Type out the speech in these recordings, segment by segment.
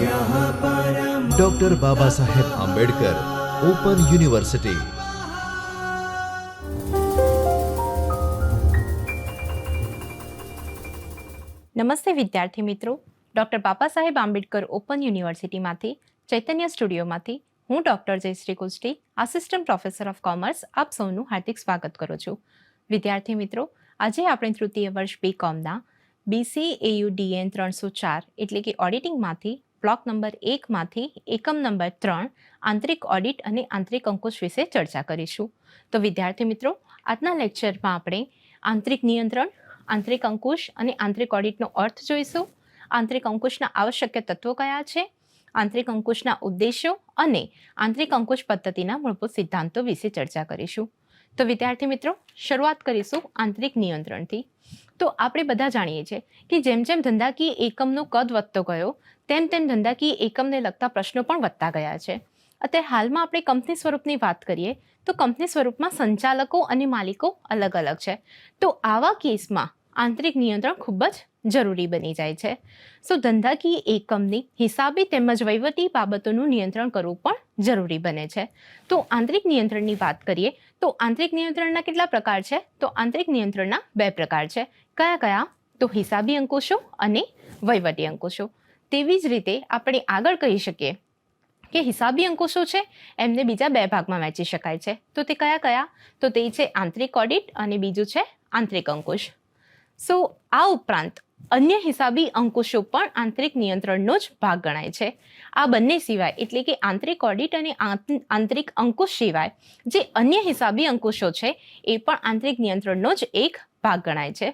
Doctor Baba Saheb Ambedkar open university નમસ્તે વિદ્યાર્થી મિત્રો. ડૉક્ટર બાબા સાહેબ આંબેડકર ઓપન યુનિવર્સિટીમાંથી ચૈતન્ય સ્ટુડિયોમાંથી, હું doctor Jayshree Kushti assistant professor of commerce આપ સૌનું હાર્દિક સ્વાગત કરું છું. વિદ્યાર્થી મિત્રો, આજે આપણે તૃતીય વર્ષ બી કોમના બીસી એયુડીએન ત્રણસો ચાર, એટલે કે ઓડિટિંગમાંથી બ્લોક નંબર એકમાંથી એકમ નંબર ત્રણ આંતરિક ઓડિટ અને આંતરિક અંકુશ વિશે ચર્ચા કરીશું. તો વિદ્યાર્થી મિત્રો, આજના લેક્ચરમાં આપણે આંતરિક નિયંત્રણ, આંતરિક અંકુશ અને આંતરિક ઓડિટનો અર્થ જોઈશું. આંતરિક અંકુશના આવશ્યક તત્વો કયા છે? આંતરિક અંકુશના ઉદ્દેશો અને આંતરિક અંકુશ પદ્ધતિના મૂળભૂત સિદ્ધાંતો વિશે ચર્ચા કરીશું. તો વિદ્યાર્થી મિત્રો, શરૂઆત કરીશું આંતરિક નિયંત્રણથી. તો આપણે બધા જાણીએ છીએ કે જેમ જેમ ધંધાકીય એકમનો કદ વધતો ગયો તેમ તેમ ધંધાકીય એકમને લગતા પ્રશ્નો પણ વધતા ગયા છે. અત્યારે હાલમાં આપણે કંપની સ્વરૂપની વાત કરીએ, તો કંપની સ્વરૂપમાં સંચાલકો અને માલિકો અલગ અલગ છે. તો આવા કેસમાં આંતરિક નિયંત્રણ ખૂબ જ જરૂરી બની જાય છે. સો ધંધાકીય એકમની હિસાબી તેમજ વહીવટી બાબતોનું નિયંત્રણ કરવું પણ જરૂરી બને છે. તો આંતરિક નિયંત્રણની વાત કરીએ, તો આંતરિક નિયંત્રણના કેટલા પ્રકાર છે? તો આંતરિક નિયંત્રણના બે પ્રકાર છે. કયા કયા? તો હિસાબી અંકુશો અને વહીવટી અંકુશો. તેવી જ રીતે આપણે આગળ કહી શકીએ કે હિસાબી અંકો શું છે? એમને બીજા બે ભાગમાં વહેંચી શકાય છે. તો તે કયા કયા? તો તે છે આંતરિક ઓડિટ અને બીજું છે આંતરિક અંકુશ. સો આ ઉપરાંત અન્ય હિસાબી અંકુશો પણ આંતરિક નિયંત્રણનો જ ભાગ ગણાય છે. આ બંને સિવાય એટલે કે આંતરિક ઓડિટ અને આંતરિક અંકુશ સિવાય જે અન્ય હિસાબી અંકુશો છે, એ પણ આંતરિક નિયંત્રણનો જ એક ભાગ ગણાય છે.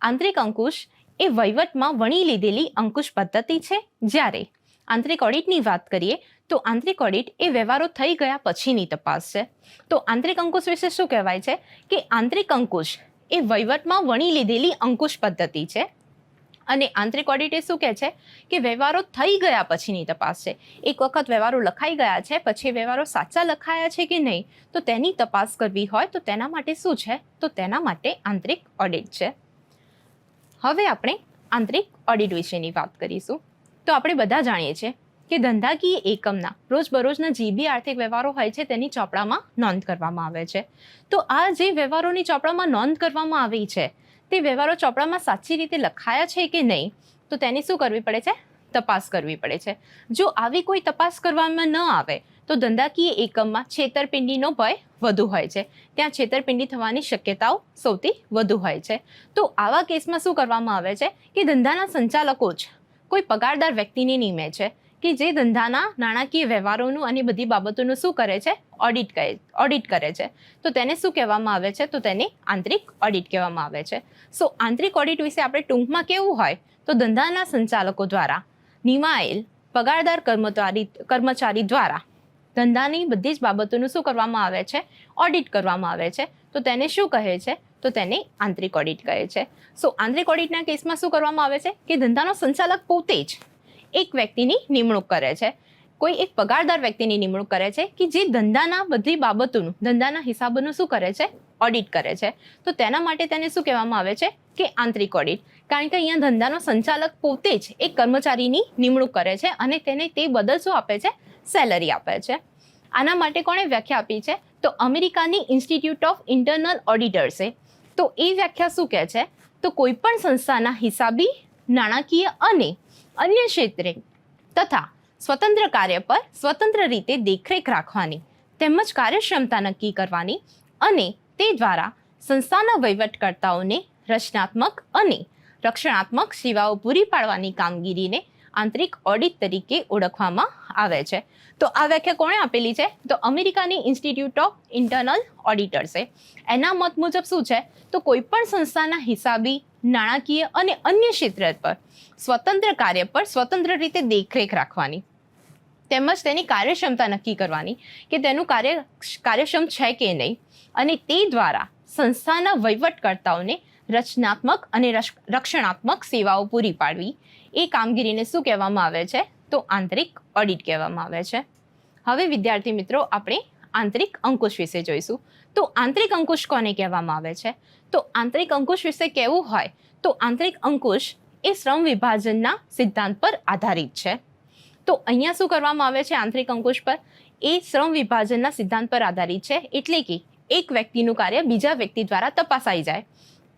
આંતરિક અંકુશ એ વહીવટમાં વણી લીધેલી અંકુશ પદ્ધતિ છે. જ્યારે આંતરિક ઓડિટની વાત કરીએ, તો આંતરિક ઓડિટ એ વ્યવહારો થઈ ગયા પછીની તપાસ છે. તો આંતરિક અંકુશ વિશે શું કહેવાય છે? કે આંતરિક અંકુશ એ વહીવટમાં વણી લીધેલી અંકુશ પદ્ધતિ છે. અને આંતરિક ઓડિટ એ શું કહે છે? કે વ્યવહારો થઈ ગયા પછીની તપાસ છે. એક વખત વ્યવહારો લખાઈ ગયા છે, પછી વ્યવહારો સાચા લખાયા છે કે નહીં? તો તેની તપાસ કરવી હોય તો તેના માટે શું છે? તો તેના માટે આંતરિક ઓડિટ છે. હવે આપણે આંતરિક ઓડિટ વિશેની વાત કરીશું. તો આપણે બધા જાણીએ છીએ કે ધંધાકીય એકમના, રોજબરોજના જે બી આર્થિક વ્યવહારો હોય છે તેની ચોપડામાં નોંધ કરવામાં આવે છે. તો આ જે વ્યવહારોની ચોપડામાં નોંધ કરવામાં આવી છે, તે વ્યવહારો ચોપડામાં સાચી રીતે લખાયા છે કે નહીં, તો તેની શું કરવી પડે છે? તપાસ કરવી પડે છે. જો આવી કોઈ તપાસ કરવામાં ન આવે તો ધંધાકીય એકમમાં છેતરપિંડીનો ભય વધુ હોય છે. ત્યાં છેતરપિંડી થવાની શક્યતાઓ સૌથી વધુ હોય છે. તો આવા કેસમાં શું કરવામાં આવે છે કે ધંધાના સંચાલકો જ કોઈ પગારદાર વ્યક્તિને નિમે છે કે જે ધંધાના નાણાકીય વ્યવહારોનું અને બધી બાબતોનું શું કરે છે? ઓડિટ કહે ઓડિટ કરે છે. તો તેને શું કહેવામાં આવે છે? તો તેને આંતરિક ઓડિટ કહેવામાં આવે છે. સો આંતરિક ઓડિટ વિશે આપણે ટૂંકમાં કેવું હોય? તો ધંધાના સંચાલકો દ્વારા નિમાયેલ પગારદાર કર્મચારી કર્મચારી દ્વારા ધંધાની બધી જ બાબતોનું શું કરવામાં આવે છે? ઓડિટ કરવામાં આવે છે. તો તેને શું કહે છે? તો તેને આંતરિક ઓડિટ કહે છે. સો આંતરિક ઓડિટના કેસમાં શું કરવામાં આવે છે? કે ધંધાનો સંચાલક પોતે જ એક વ્યક્તિની નિમણૂક કરે છે. કોઈ એક પગારદાર વ્યક્તિની નિમણૂક કરે છે કે જે ધંધાના બધી બાબતોનું, ધંધાના હિસાબોનું શું કરે છે? ઓડિટ કરે છે. તો તેના માટે તેને શું કહેવામાં આવે છે? કે આંતરિક ઓડિટ કારણ કે અહીંયા ધંધાનો સંચાલક પોતે જ એક કર્મચારીની નિમણૂક કરે છે અને તેને તે બદલ શું આપે છે? સેલરી આપે છે. આના માટે કોણે વ્યાખ્યા આપી છે? તો અમેરિકાની ઇન્સ્ટિટ્યૂટ ઓફ ઇન્ટરનલ ઓડિટર્સે તો એ વ્યાખ્યા શું કહે છે? તો કોઈ પણ સંસ્થાના હિસાબી, નાણાકીય અને અન્ય ક્ષેત્રે તથા સ્વતંત્ર કાર્ય પર સ્વતંત્ર રીતે દેખરેખ રાખવાની, તેમજ કાર્યક્ષમતા નક્કી કરવાની અને તે દ્વારા સંસ્થાના વહીવટકર્તાઓને રચનાત્મક અને રક્ષણાત્મક સેવાઓ પૂરી પાડવાની કામગીરીને આંતરિક ઓડિટ તરીકે ઓળખવામાં આવે છે. તો આ વ્યાખ્યા કોણે આપેલી છે? તો અમેરિકાની ઇન્સ્ટિટ્યૂટ ઓફ ઇન્ટરનલ ઓડિટર્સે. એના મત મુજબ શું છે? તો કોઈ પણ સંસ્થાના હિસાબી, નાણાકીય અને અન્ય ક્ષેત્ર પર સ્વતંત્ર કાર્ય પર સ્વતંત્ર રીતે દેખરેખ રાખવાની. તેમજ તેની કાર્યક્ષમતા નક્કી કરવાની કે તેનું કાર્ય કાર્યક્ષમ છે કે નહીં. અને તે દ્વારા સંસ્થાના વહીવટકર્તાઓને રચનાત્મક અને રક્ષણાત્મક સેવાઓ પૂરી પાડવી. એ કામગીરીને શું કહેવામાં આવે છે? તો આંતરિક ઓડિટ કહેવામાં આવે છે. હવે વિદ્યાર્થી મિત્રો, આપણે આંતરિક અંકુશ વિશે જોઈશું. તો આંતરિક અંકુશ કોને કહેવામાં આવે છે? તો આંતરિક અંકુશ વિશે કહેવું હોય? તો આંતરિક અંકુશ એ શ્રમ વિભાજનના સિદ્ધાંત પર આધારિત છે. તો અહીંયા શું કરવામાં આવે છે આંતરિક અંકુશ પર? એ શ્રમ વિભાજનના સિદ્ધાંત પર આધારિત છે. એટલે કે એક વ્યક્તિનું કાર્ય બીજા વ્યક્તિ દ્વારા તપાસાઈ જાય.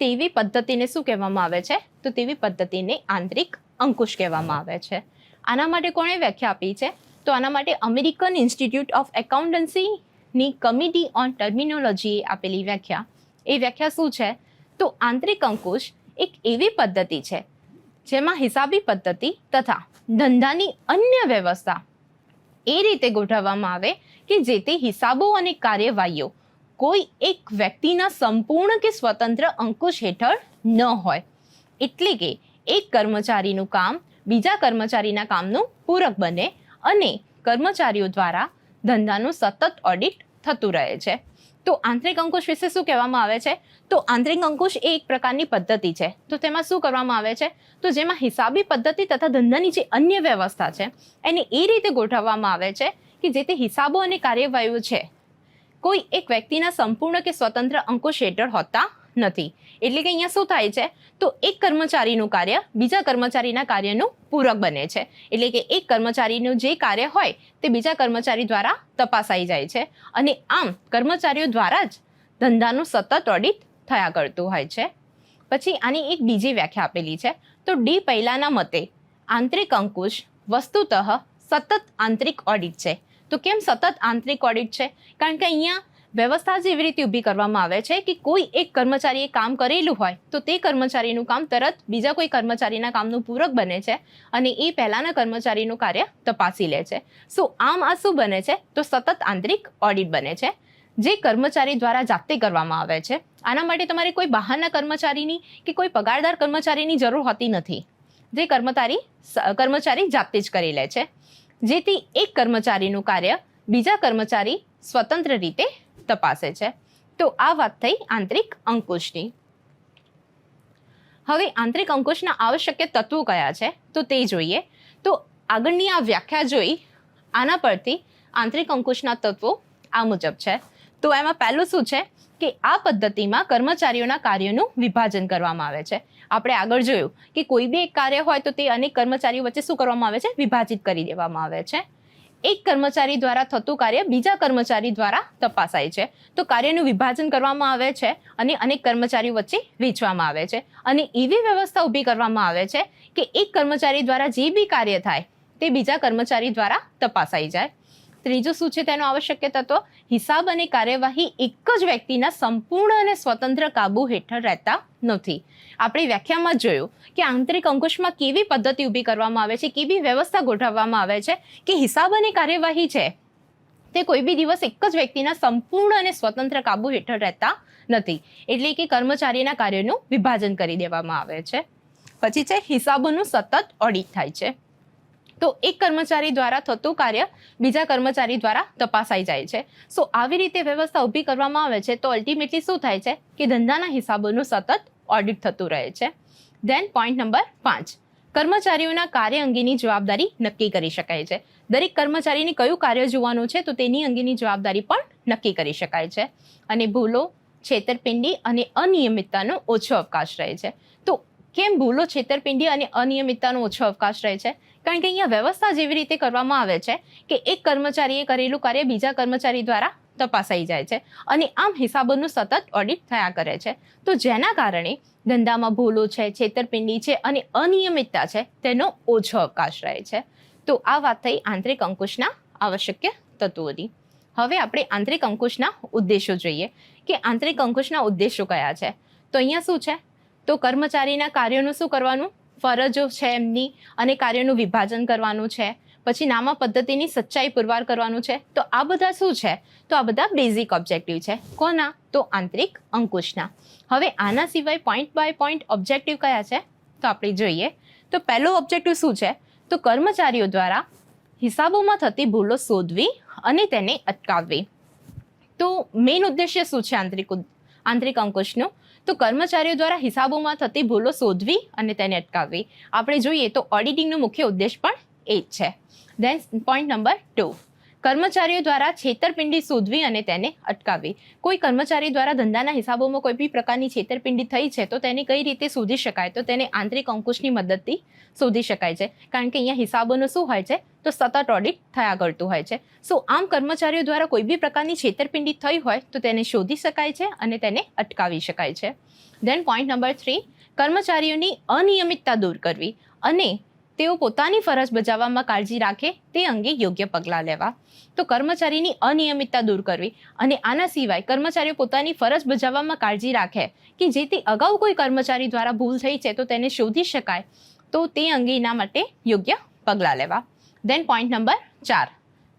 તેવી પદ્ધતિને શું કહેવામાં આવે છે? તો તેવી પદ્ધતિને આંતરિક અંકુશ કહેવામાં આવે છે. આના માટે કોણે વ્યાખ્યા આપી છે? તો આના માટે અમેરિકન ઇન્સ્ટિટ્યૂટ ઓફ એકાઉન્ટન્સીની કમિટી ઓન ટર્મિનોલોજીએ આપેલી વ્યાખ્યા. એ વ્યાખ્યા શું છે? તો આંતરિક અંકુશ એક એવી પદ્ધતિ છે, જેમાં હિસાબી પદ્ધતિ તથા ધંધાની અન્ય વ્યવસ્થા એ રીતે ગોઠવવામાં આવે કે જેથી હિસાબો અને કાર્યવાહીઓ કોઈ એક વ્યક્તિના સંપૂર્ણ કે સ્વતંત્ર અંકુશ હેઠળ ન હોય. એટલે કે એક કર્મચારીનું કામ, બીજા કર્મચારીના કામનું પૂરક બને અને કર્મચારીઓ દ્વારા ધંધાનું સતત ઓડિટ થતું રહે છે. તો આંતરિક અંકુશ વિશે શું કહેવામાં આવે છે? તો આંતરિક અંકુશ એ એક પ્રકારની પદ્ધતિ છે. તો તેમાં શું કરવામાં આવે છે? તો જેમાં હિસાબી પદ્ધતિ તથા ધંધાની જે અન્ય વ્યવસ્થા છે, એને એ રીતે ગોઠવવામાં આવે છે કે જે તે હિસાબો અને કાર્યવાહીઓ છે. કોઈ એક વ્યક્તિના સંપૂર્ણ કે સ્વતંત્ર અંકુશ હેઠળ હોતા નથી. એટલે કે અહીંયા શું થાય છે? તો એક કર્મચારીનું કાર્ય બીજા કર્મચારીના કાર્યનું પૂરક બને છે. એટલે કે એક કર્મચારીનું જે કાર્ય હોય તે બીજા કર્મચારી દ્વારા તપાસાઈ જાય છે. અને આમ કર્મચારીઓ દ્વારા જ ધંધાનું સતત ઓડિટ થયા કરતું હોય છે. પછી આની એક બીજી વ્યાખ્યા આપેલી છે. તો ડી પહેલાના મતે આંતરિક અંકુશ વસ્તુતઃ સતત આંતરિક ઓડિટ છે. તો કેમ સતત આંતરિક ઓડિટ છે? કારણ કે અહીંયા વ્યવસ્થા જ એવી રીતે ઊભી કરવામાં આવે છે કે કોઈ એક કર્મચારીએ કામ કરેલું હોય તો તે કર્મચારીનું કામ તરત બીજા કોઈ કર્મચારીના કામનું પૂરક બને છે અને એ પહેલાંના કર્મચારીનું કાર્ય તપાસી લે છે. સો આમ આ શું બને છે? તો સતત આંતરિક ઓડિટ બને છે, જે કર્મચારી દ્વારા જાતે કરવામાં આવે છે. આના માટે તમારે કોઈ બહારના કર્મચારીની કે કોઈ પગારદાર કર્મચારીની જરૂર હોતી નથી. જે કર્મચારી કર્મચારી જાતે જ કરી લે છે. જેથી એક કર્મચારીનું કાર્ય બીજા કર્મચારી સ્વતંત્ર રીતે તપાસે છે. તો આ વાત થઈ આંતરિક અંકુશની. હવે આંતરિક અંકુશના આવશ્યક તત્વો કયા છે? તો તે જોઈએ. તો આગળની આ વ્યાખ્યા જોઈ આના પરથી આંતરિક અંકુશના તત્વો આ મુજબ છે. તો એમાં પહેલું શું છે? કે આ પદ્ધતિમાં કર્મચારીઓના કાર્યનું વિભાજન કરવામાં આવે છે. આપણે આગળ જોયું કે કોઈ બી એક કાર્ય હોય તો તે અનેક કર્મચારીઓ વચ્ચે શું કરવામાં આવે છે? વિભાજિત કરી દેવામાં આવે છે. એક કર્મચારી દ્વારા થતું કાર્ય બીજા કર્મચારી દ્વારા તપાસાય છે. તો કાર્યનું વિભાજન કરવામાં આવે છે અને અનેક કર્મચારીઓ વચ્ચે વેચવામાં આવે છે. અને એવી વ્યવસ્થા ઊભી કરવામાં આવે છે કે એક કર્મચારી દ્વારા જે બી કાર્ય થાય તે બીજા કર્મચારી દ્વારા તપાસાઈ જાય. ત્રીજું શું છે તેનો આવશ્યક તત્વ હિસાબ અને કાર્યવાહી એક જ વ્યક્તિના સંપૂર્ણ અને સ્વતંત્ર કાબુ હેઠળ રહેતા નથી. આપણે વ્યાખ્યામાં જોયું કે આંતરિક અંકુશમાં કેવી પદ્ધતિ ઊભી કરવામાં આવે છે, કેવી વ્યવસ્થા ગોઠવવામાં આવે છે, કે હિસાબ અને કાર્યવાહી છે, તે કોઈ બી દિવસ એક જ વ્યક્તિના સંપૂર્ણ અને સ્વતંત્ર કાબુ હેઠળ રહેતા નથી. એટલે કે કર્મચારીના કાર્યનું વિભાજન કરી દેવામાં આવે છે. પછી છે હિસાબોનું સતત ઓડિટ થાય છે. તો એક કર્મચારી દ્વારા થતું કાર્ય બીજા કર્મચારી દ્વારા તપાસાઈ જાય છે. સો આવી રીતે વ્યવસ્થા ઊભી કરવામાં આવે છે તો અલ્ટિમેટલી શું થાય છે કે ધંધાના હિસાબોનું સતત ઓડિટ થતું રહે છે. દેન પોઈન્ટ નંબર પાંચ. કર્મચારીઓના કાર્ય અંગેની જવાબદારી નક્કી કરી શકાય છે. દરેક કર્મચારીને કયું કાર્ય જોવાનું છે તો તેની અંગેની જવાબદારી પણ નક્કી કરી શકાય છે. અને ભૂલો, છેતરપિંડી અને અનિયમિતતાનો ઓછો અવકાશ રહે છે. તો કેમ ભૂલો, છેતરપિંડી અને અનિયમિતતાનો ઓછો અવકાશ રહે છે? કારણ કે અહીંયા વ્યવસ્થા જેવી રીતે કરવામાં આવે છે કે એક કર્મચારીએ કરેલું કાર્ય બીજા કર્મચારી દ્વારા તપાસાઈ જાય છે અને આમ હિસાબોનું સતત ઓડિટ થયા કરે છે. તો જેના કારણે ધંધામાં ભૂલો છે, છેતરપિંડી છે અને અનિયમિતતા છે, તેનો ઓછો અવકાશ રહે છે. તો આ વાત થઈ આંતરિક અંકુશના આવશ્યક તત્વોની હવે આપણે આંતરિક અંકુશના ઉદ્દેશો જોઈએ કે આંતરિક અંકુશના ઉદ્દેશો કયા છે? તો અહીંયા શું છે? તો કર્મચારીના કાર્યોનું શું કરવાનું? ફરજો છે એમની અને કાર્યનું વિભાજન કરવાનું છે. પછી નામા પદ્ધતિની સચ્ચાઈ પુરવાર કરવાનું છે. તો આ બધા શું છે? તો આ બધા બેઝિક ઓબ્જેક્ટિવ છે. કોના? તો આંતરિક અંકુશના. હવે આના સિવાય પોઈન્ટ બાય પોઈન્ટ ઓબ્જેક્ટિવ કયા છે? તો આપણે જોઈએ. તો પહેલો ઓબ્જેક્ટિવ શું છે? તો કર્મચારીઓ દ્વારા હિસાબોમાં થતી ભૂલો શોધવી અને તેને અટકાવવી. તો મેઇન ઉદ્દેશ્ય શું છે આંતરિક આંતરિક અંકુશનું? તો કર્મચારીઓ દ્વારા હિસાબોમાં થતી ભૂલો શોધવી અને તેને અટકાવવી. આપણે જોઈએ તો ઓડિટિંગનો મુખ્ય ઉદ્દેશ પણ એ જ છે. દેન પોઈન્ટ નંબર ટુ કર્મચારીઓ દ્વારા છેતરપિંડી શોધવી અને તેને અટકાવવી. કોઈ કર્મચારી દ્વારા ધંધાના હિસાબોમાં કોઈ બી પ્રકારની છેતરપિંડી થઈ છે, તો તેને કઈ રીતે શોધી શકાય? તો તેને આંતરિક અંકુશની મદદથી શોધી શકાય છે. કારણ કે અહીંયા હિસાબોનું શું હોય છે? તો સતત ઓડિટ થયા કરતું હોય છે. સો આમ કર્મચારીઓ દ્વારા કોઈ બી પ્રકારની છેતરપિંડી થઈ હોય, તો તેને શોધી શકાય છે અને તેને અટકાવી શકાય છે. દેન પોઈન્ટ નંબર થ્રી કર્મચારીઓની અનિયમિતતા દૂર કરવી. અને તેઓ પોતાની ફરજ બજાવવામાં કાળજી રાખે તે અંગે યોગ્ય પગલાં લેવા. તો કર્મચારીની અનિયમિતતા દૂર કરવી અને આના સિવાય કર્મચારીઓ પોતાની ફરજ બજાવવામાં કાળજી રાખે કે જેથી અગાઉ કોઈ કર્મચારી દ્વારા ભૂલ થઈ છે તો તેને શોધી શકાય, તો તે અંગે એના માટે યોગ્ય પગલાં લેવા. દેન પોઈન્ટ નંબર ચાર.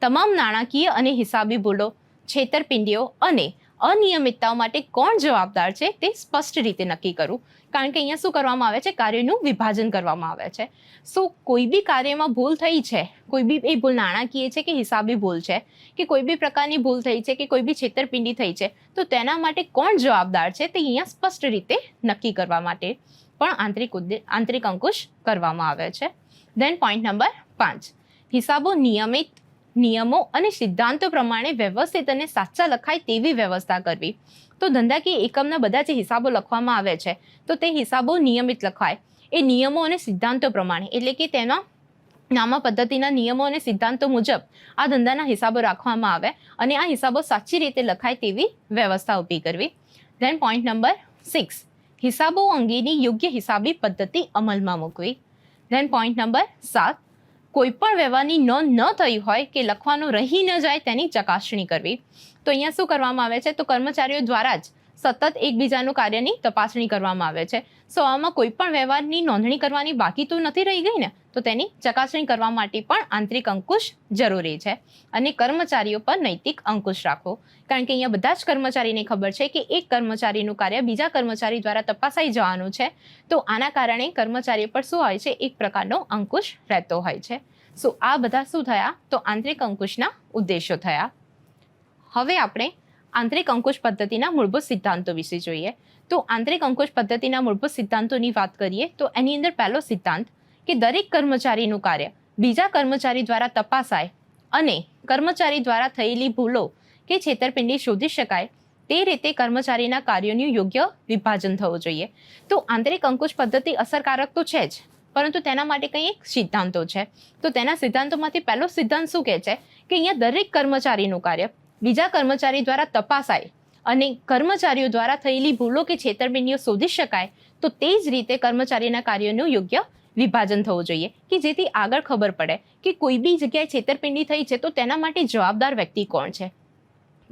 તમામ નાણાકીય અને હિસાબી ભૂલો, છેતરપિંડીઓ અને અનિયમિતતાઓ માટે કોણ જવાબદાર છે તે સ્પષ્ટ રીતે નક્કી કરવું કારણ કે અહીંયા શું કરવામાં આવે છે? કાર્યનું વિભાજન કરવામાં આવે છે. સો કોઈ બી કાર્યમાં ભૂલ થઈ છે, કોઈ બી એ ભૂલ નાણાકીય છે કે હિસાબી ભૂલ છે, કે કોઈ બી પ્રકારની ભૂલ થઈ છે કે કોઈ બી છેતરપિંડી થઈ છે, તો તેના માટે કોણ જવાબદાર છે તે અહીંયા સ્પષ્ટ રીતે નક્કી કરવા માટે પણ આંતરિક આંતરિક અંકુશ કરવામાં આવે છે. દેન પોઈન્ટ નંબર પાંચ. હિસાબો નિયમિત નિયમો અને સિદ્ધાંતો પ્રમાણે વ્યવસ્થિત અને સાચા લખાય તેવી વ્યવસ્થા કરવી. તો ધંધાકીય એકમના બધા જે હિસાબો લખવામાં આવે છે, તો તે હિસાબો નિયમિત લખાય. એ નિયમો અને સિદ્ધાંતો પ્રમાણે, એટલે કે તેના નામા પદ્ધતિના નિયમો અને સિદ્ધાંતો મુજબ આ ધંધાના હિસાબો રાખવામાં આવે અને આ હિસાબો સાચી રીતે લખાય તેવી વ્યવસ્થા ઊભી કરવી. ધેન પોઈન્ટ નંબર સિક્સ હિસાબો અંગેની યોગ્ય હિસાબી પદ્ધતિ અમલમાં મૂકવી. ધેન પોઈન્ટ નંબર સાત કોઈ પણ વ્યવહારની નોંધ ન થઈ હોય કે લખવાનું રહી ન જાય તેની ચકાસણી કરવી. તો અહીંયા શું કરવામાં આવે છે? તો કર્મચારીઓ દ્વારા જ સતત એકબીજાનું કાર્યની તપાસણી કરવામાં આવે છે. સો આમાં કોઈ પણ વ્યવહારની નોંધણી કરવાની બાકી તો નથી રહી ગઈ ને? તો તેની ચકાસણી કરવા માટે પણ આંતરિક અંકુશ જરૂરી છે. અને કર્મચારીઓ પર નૈતિક અંકુશ રાખવો. કારણ કે અહીંયા બધા જ કર્મચારીને ખબર છે કે એક કર્મચારીનું કાર્ય બીજા કર્મચારી દ્વારા તપાસાઈ જવાનું છે. તો આના કારણે કર્મચારીઓ પર શું હોય છે? એક પ્રકારનો અંકુશ રહેતો હોય છે. સો આ બધા શું થયા? તો આંતરિક અંકુશના ઉદ્દેશો થયા. હવે આપણે આંતરિક અંકુશ પદ્ધતિના મૂળભૂત સિદ્ધાંતો વિશે જોઈએ. તો આંતરિક અંકુશ પદ્ધતિના મૂળભૂત સિદ્ધાંતોની વાત કરીએ, તો એની અંદર પહેલો સિદ્ધાંત કે દરેક કર્મચારીનું કાર્ય બીજા કર્મચારી દ્વારા તપાસાય અને કર્મચારી દ્વારા થયેલી ભૂલો કે છેતરપિંડી શોધી શકાય તે રીતે કર્મચારીના કાર્યોનું યોગ્ય વિભાજન થવું જોઈએ. તો આંતરિક અંકુશ પદ્ધતિ અસરકારક તો છે જ, પરંતુ તેના માટે કંઈ એક સિદ્ધાંતો છે. તો તેના સિદ્ધાંતોમાંથી પહેલો સિદ્ધાંત શું કહે છે? કે અહીંયા દરેક કર્મચારીનું કાર્ય બીજા કર્મચારી દ્વારા તપાસાય અને કર્મચારીઓ દ્વારા થયેલી ભૂલો કે છેતરપિંડીઓ શોધી શકાય, તો તે જ રીતે કર્મચારીના કાર્યોનું યોગ્ય વિભાજન થવું જોઈએ કે જેથી આગળ ખબર પડે કે કોઈ બી જગ્યાએ છેતરપિંડી થઈ છે તો તેના માટે જવાબદાર વ્યક્તિ કોણ છે.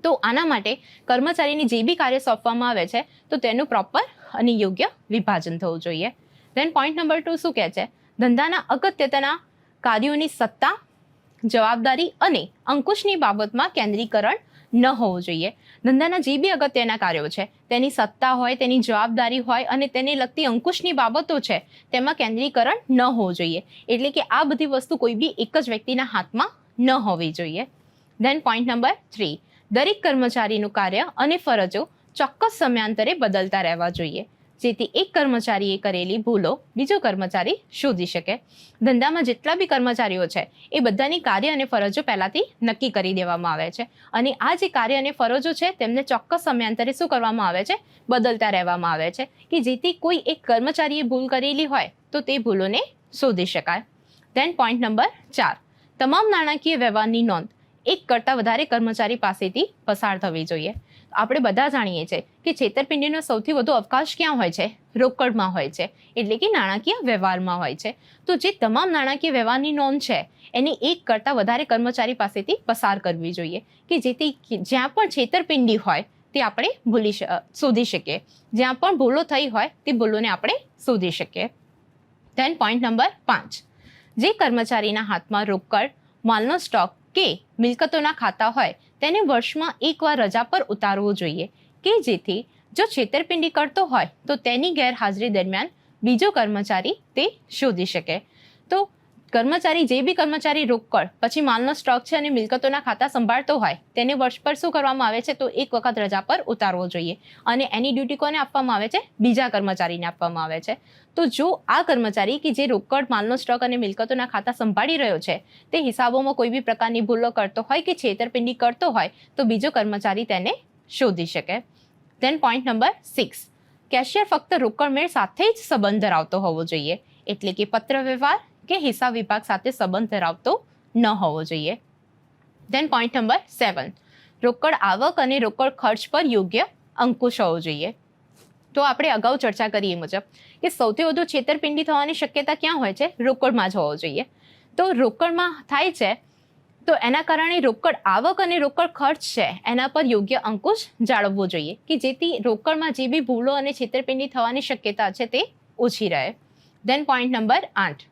તો આના માટે કર્મચારીને જે બી કાર્ય સોંપવામાં આવે છે, તો તેનું પ્રોપર અને યોગ્ય વિભાજન થવું જોઈએ. દેન પોઈન્ટ નંબર ટુ શું કહે છે? ધંધાના અગત્યતાના કાર્યોની સત્તા જવાબદારી અને અંકુશની બાબતમાં કેન્દ્રીકરણ ન હોવું જોઈએ. ધંધાના જે બી અગત્યના કાર્યો છે, તેની સત્તા હોય, તેની જવાબદારી હોય અને તેને લગતી અંકુશની બાબતો છે, તેમાં કેન્દ્રીકરણ ન હોવું જોઈએ. એટલે કે આ બધી વસ્તુ કોઈ બી એક જ વ્યક્તિના હાથમાં ન હોવી જોઈએ. ધેન પોઈન્ટ નંબર થ્રી દરેક કર્મચારીનું કાર્ય અને ફરજો ચોક્કસ સમયાંતરે બદલતા રહેવા જોઈએ. જેથી એક કર્મચારીએ કરેલી ભૂલો બીજો કર્મચારી શોધી શકે. ધંધામાં જેટલા બી કર્મચારીઓ છે, એ બધાની કાર્ય અને ફરજો પહેલાંથી નક્કી કરી દેવામાં આવે છે. અને આ જે કાર્ય અને ફરજો છે, તેમને ચોક્કસ સમયાંતરે શું કરવામાં આવે છે? બદલતા રહેવામાં આવે છે. કે જેથી કોઈ એક કર્મચારીએ ભૂલ કરેલી હોય, તો તે ભૂલોને શોધી શકાય. દેન પોઈન્ટ નંબર ચાર. તમામ નાણાકીય વ્યવહારની નોંધ. એક કરતાં વધારે કર્મચારી પાસેથી પસાર થવી જોઈએ. આપણે બધા જાણીએ છીએ કે છેતરપિંડીનો સૌથી વધુ અવકાશ ક્યાં હોય છે? રોકડમાં હોય છે. એટલે કે નાણાકીય વ્યવહારમાં હોય છે. તો જે તમામ નાણાકીય વ્યવહારની નોંધ છે, એને એક કરતાં વધારે કર્મચારી પાસેથી પસાર કરવી જોઈએ. કે જેથી જ્યાં પણ છેતરપિંડી હોય, તે આપણે ભૂલી શોધી શકીએ. જ્યાં પણ ભૂલો થઈ હોય, તે ભૂલોને આપણે શોધી શકીએ. ધેન પોઈન્ટ નંબર પાંચ. જે કર્મચારીના હાથમાં રોકડ, માલનો સ્ટોક કે મિલકતોના ખાતા હોય, તેને વર્ષમાં એકવાર રજા પર ઉતારવું જોઈએ કે જેથી જો છેતરપિંડી કરતો હોય તો તેની ગેરહાજરી દરમિયાન બીજો કર્મચારી તે શોધી શકે. તો કર્મચારી જે બી કર્મચારી રોકડ, પછી માલનો સ્ટોક છે અને મિલકતોના ખાતા સંભાળતો હોય, તેને વર્ષ પર શું કરવામાં આવે છે? તો એક વખત રજા પર ઉતારવો જોઈએ. અને એની ડ્યુટી કોને આપવામાં આવે છે? બીજા કર્મચારીને આપવામાં આવે છે. તો જો આ કર્મચારી કે જે રોકડ, માલનો સ્ટોક અને મિલકતોના ખાતા સંભાળી રહ્યો છે, તે હિસાબોમાં કોઈ બી પ્રકારની ભૂલો કરતો હોય કે છેતરપિંડી કરતો હોય, તો બીજો કર્મચારી તેને શોધી શકે. Then point number six cashier ફક્ત રોકડ મેળ સાથે જ સંબંધ ધરાવતો હોવો જોઈએ. એટલે કે પત્ર વ્યવહાર કે હિસાબ વિભાગ સાથે સંબંધ ધરાવતો ન હોવો જોઈએ. ધેન પોઈન્ટ નંબર સેવન રોકડ આવક અને રોકડ ખર્ચ પર યોગ્ય અંકુશ હોવો જોઈએ. તો આપણે અગાઉ ચર્ચા કરી એ મુજબ કે સૌથી વધુ છેતરપિંડી થવાની શક્યતા ક્યાં હોય છે? રોકડમાં જ હોવો જોઈએ. તો રોકડમાં થાય છે, તો એના કારણે રોકડ આવક અને રોકડ ખર્ચ છે, એના પર યોગ્ય અંકુશ જાળવવો જોઈએ. કે જેથી રોકડમાં જે બી ભૂલો અને છેતરપિંડી થવાની શક્યતા છે તે ઓછી રહે. ધેન પોઈન્ટ નંબર આઠ.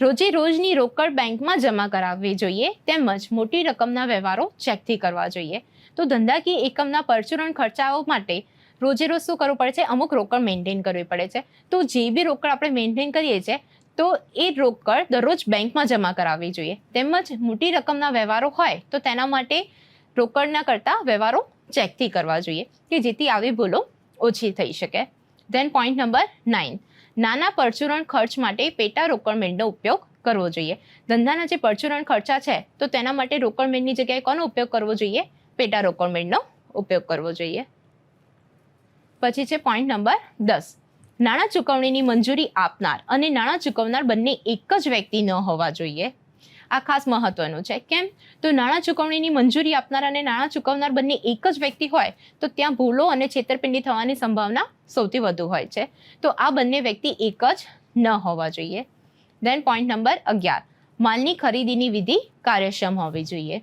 રોજે રોજની રોકડ બેંકમાં જમા કરાવવી જોઈએ, તેમજ મોટી રકમના વ્યવહારો ચેકથી કરવા જોઈએ. તો ધંધાકીય એકમના પરચુરણ ખર્ચાઓ માટે રોજે રોજ શું કરવું પડે છે? અમુક રોકડ મેન્ટેન કરવી પડે છે. તો જે બી રોકડ આપણે મેન્ટેન કરીએ છીએ, તો એ રોકડ દરરોજ બેંકમાં જમા કરાવવી જોઈએ. તેમજ મોટી રકમના વ્યવહારો હોય, તો તેના માટે રોકડના કરતાં વ્યવહારો ચેકથી કરવા જોઈએ, કે જેથી આવી ભૂલો ઓછી થઈ શકે. ધેન પોઈન્ટ નંબર નાઇન નાના પરચુરણ ખર્ચ માટે પેટા રોકડ મેળનો ઉપયોગ કરવો જોઈએ. ધંધાના જે પરચુરણ ખર્ચા છે, તો તેના માટે રોકડ મેળની જગ્યાએ કોનો ઉપયોગ કરવો જોઈએ? પેટા રોકડ મેળનો ઉપયોગ કરવો જોઈએ. પછી છે પોઈન્ટ નંબર દસ. નાણાં ચૂકવણીની મંજૂરી આપનાર અને નાણાં ચૂકવનાર બંને એક જ વ્યક્તિ ન હોવા જોઈએ. આ ખાસ મહત્વનું છે. કેમ? તો નાણાં ચૂકવણીની મંજૂરી આપનાર અને નાણાં ચૂકવનાર બંને એક જ વ્યક્તિ હોય, તો ત્યાં ભૂલો અને છેતરપિંડી થવાની સંભાવના સૌથી વધુ હોય છે. તો આ બંને વ્યક્તિ એક જ ન હોવા જોઈએ. દેન પોઈન્ટ નંબર અગિયાર. માલની ખરીદીની વિધિ કાર્યક્ષમ હોવી જોઈએ.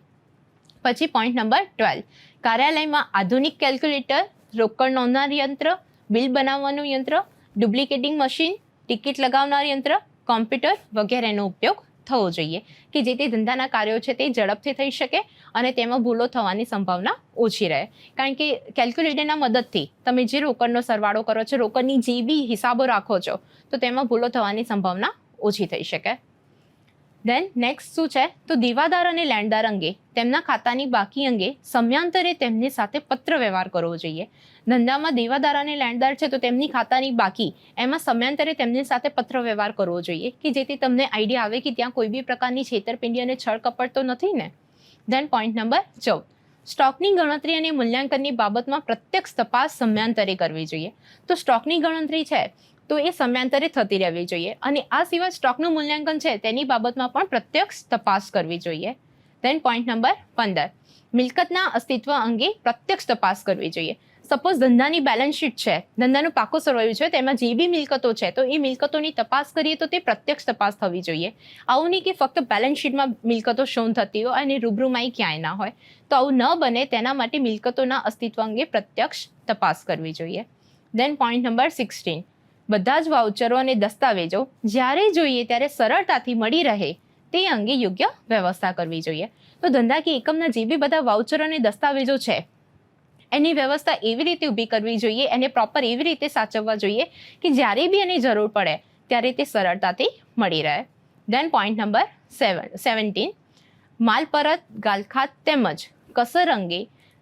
પછી પોઈન્ટ નંબર ટ્વેલ્વ કાર્યાલયમાં આધુનિક કેલ્ક્યુલેટર રોકડ નોંધનાર યંત્ર, બિલ બનાવવાનું યંત્ર, ડુપ્લિકેટિંગ મશીન, ટિકિટ લગાવનાર યંત્ર, કોમ્પ્યુટર વગેરેનો ઉપયોગ થવો જોઈએ કે જે તે ધંધાના કાર્યો છે તે ઝડપથી થઈ શકે અને તેમાં ભૂલો થવાની સંભાવના ઓછી રહે. કારણ કે કેલ્ક્યુલેટરના મદદથી તમે જે રોકડનો સરવાળો કરો છો, રોકડની જે બી હિસાબો રાખો છો, તો તેમાં ભૂલો થવાની સંભાવના ઓછી થઈ શકે. દેન નેક્સ્ટ શું છે? તો દીવાદાર અને લેણદાર અંગે, તેમના ખાતાની બાકી અંગે સમયાંતરે તેમની સાથે પત્ર વ્યવહાર કરવો જોઈએ. ધંધામાં દેવાદાર અને લેણદાર છે તો તેમની ખાતાની બાકી, એમાં સમયાંતરે તેમની સાથે પત્ર વ્યવહાર કરવો જોઈએ કે જેથી તમને આઈડિયા આવે કે ત્યાં કોઈ બી પ્રકારની છેતરપિંડી અને છળકપટ તો નથી ને? દેન પોઈન્ટ નંબર ચૌદ. સ્ટોકની ગણતરી અને મૂલ્યાંકનની બાબતમાં પ્રત્યક્ષ તપાસ સમયાંતરે કરવી જોઈએ. તો સ્ટોકની ગણતરી છે તો એ સમયાંતરે થતી રહેવી જોઈએ. અને આ સિવાય સ્ટોકનું મૂલ્યાંકન છે તેની બાબતમાં પણ પ્રત્યક્ષ તપાસ કરવી જોઈએ. દેન પોઈન્ટ નંબર પંદર. મિલકતના અસ્તિત્વ અંગે પ્રત્યક્ષ તપાસ કરવી જોઈએ. સપોઝ ધંધાની બેલેન્સ શીટ છે, ધંધાનું પાકો સરવાયું છે, તેમાં જે બી મિલકતો છે, તો એ મિલકતોની તપાસ કરીએ તો તે પ્રત્યક્ષ તપાસ થવી જોઈએ. આવું નહીં કે ફક્ત બેલેન્સ શીટમાં મિલકતો શોન થતી હોય અને રૂબરૂમાં ક્યાંય ના હોય. તો આવું ન બને તેના માટે મિલકતોના અસ્તિત્વ અંગે પ્રત્યક્ષ તપાસ કરવી જોઈએ. દેન પોઈન્ટ નંબર સિક્સટીન બધા જ વાઉચરો અને દસ્તાવેજો જ્યારે જોઈએ ત્યારે સરળતાથી મળી રહે તે અંગે યોગ્ય વ્યવસ્થા કરવી જોઈએ. તો ધંધાકીય એકમના જે બી બધા વાઉચરો અને દસ્તાવેજો છે, એની વ્યવસ્થા એવી રીતે ઊભી કરવી જોઈએ, એને પ્રોપર એવી રીતે સાચવવા જોઈએ કે જ્યારે બી એની જરૂર પડે ત્યારે તે સરળતાથી મળી રહે. Then point number seven seventeen માલ પરત, ગાલખાત તેમજ કસર અંગે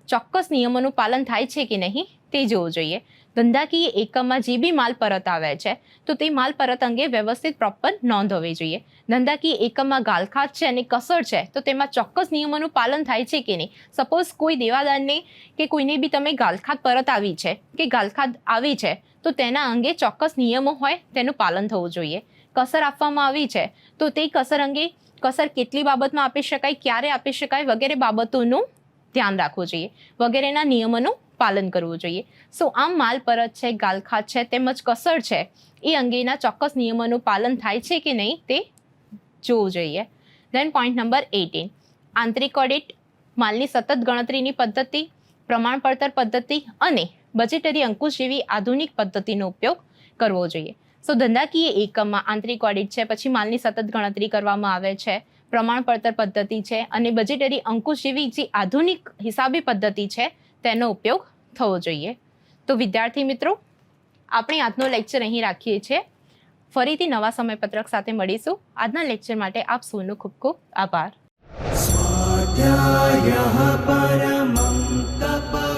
ચોક્કસ નિયમોનું પાલન થાય છે કે નહીં તે જોવું જોઈએ. ધંધાકીય એકમમાં જે બી માલ પરત આવે છે, તો તે માલ પરત અંગે વ્યવસ્થિત પ્રોપર નોંધ હોવી જોઈએ. ધંધાકીય એકમમાં ગાલખાત છે અને કસર છે, તો તેમાં ચોક્કસ નિયમોનું પાલન થાય છે કે નહીં? સપોઝ કોઈ દેવાદારને કે કોઈને બી તમે ગાલખાત પરત આવી છે, કે ગાલખાત આવી છે, તો તેના અંગે ચોક્કસ નિયમો હોય, તેનું પાલન થવું જોઈએ. કસર આપવામાં આવી છે, તો તે કસર અંગે કસર કેટલી બાબતમાં આપી શકાય, ક્યારે આપી શકાય વગેરે બાબતોનું ધ્યાન રાખવું જોઈએ. વગેરેના નિયમોનું પાલન કરવું જોઈએ. સો આમ માલ પરત છે, ગાલખાત છે, તેમજ કસર છે, એ અંગેના ચોક્કસ નિયમોનું પાલન થાય છે કે નહીં તે જોવું જોઈએ. દેન પોઈન્ટ નંબર એટીન આંતરિક ઓડિટ માલની સતત ગણતરીની પદ્ધતિ પ્રમાણપત્ર પદ્ધતિ અને બજેટરી અંકુશ જેવી આધુનિક પદ્ધતિનો ઉપયોગ કરવો જોઈએ. સો ધંધાકીય એકમમાં આંતરિક ઓડિટ છે, પછી માલની સતત ગણતરી કરવામાં આવે છે પ્રમાણપત્ર પદ્ધતિ છે અને બજેટરી અંકુશ જેવી જે આધુનિક હિસાબી પદ્ધતિ છે તેનો ઉપયોગ થવો જોઈએ. તો વિદ્યાર્થી મિત્રો, આપણે આજનો લેક્ચર અહીં રાખીએ છીએ. ફરીથી નવા સમયપત્રક સાથે મળીશું. આજના લેક્ચર માટે આપ સૌનો ખૂબ ખૂબ આભાર. પરમં તપ